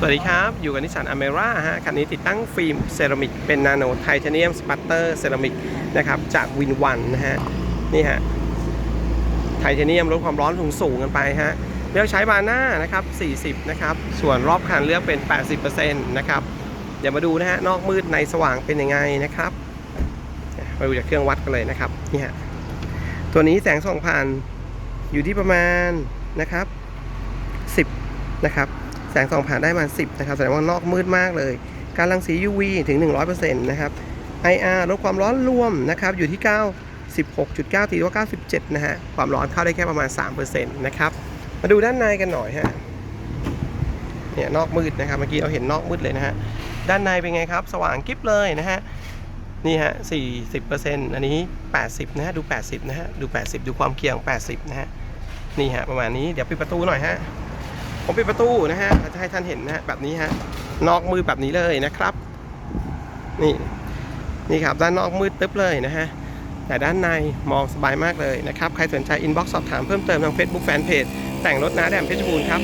สวัสดีครับ อยู่กับนิสสันอเมร่าฮะคันนี้ติดตั้งฟิล์มเซรามิกเป็นนาโนไทเทเนียมสปัตเตอร์เซรามิกนะครับจากวินวันนะฮะนี่ฮะไทเทเนียมลดความร้อนสูงสูงกันไปฮะเลือกใช้บานหน้านะครับ 40 นะครับ ส่วนรอบคันเลือกเป็น 80%นะครับ เดี๋ยวมาดูนะฮะ นอกมืดในสว่างเป็นยังไงนะครับ มาดูจากเครื่องวัดกันเลยนะครับนี่ฮะตัวนี้แสงส่องผ่านอยู่ที่ประมาณนะครับ 10 นะครับ สงส่องผ่านได้มา10นะครับแสดงว่านอกมืดมากเลย การรังสี UV ถึง 100%นะครับ IR ลดความร้อนรวมนะครับอยู่ที่ 9 16.9ตีว่า97 นะฮะ ความร้อนเข้าได้แค่ประมาณ 3%นะครับ มาดูด้านในกันหน่อยฮะ เนี่ยนอกมืดนะครับ เมื่อกี้เราเห็นนอกมืดเลยนะฮะ ด้านในเป็นไงครับ สว่างกิ๊บเลยนะฮะ นี่ฮะ 40%อันนี้ 80 นะฮะ ดู 80 นะฮะ ดู 80 ดูความเคียง 80 นะฮะ นี่ฮะ ประมาณนี้ เดี๋ยวปิดประตูหน่อยฮะ ผมปิดประตูนะฮะจะให้ท่านเห็นนะฮะแบบนี้ฮะนอกมืดแบบนี้เลยนะครับ นี่นี่ครับด้านนอกมืดตึ๊บเลยนะฮะแต่ด้านในมองสบายมากเลยนะครับ ใครสนใจอินบ็อกซ์สอบถามเพิ่มเติมทาง Facebook Fanpage แต่งรถน้าแดมเพชรบูรณ์ครับ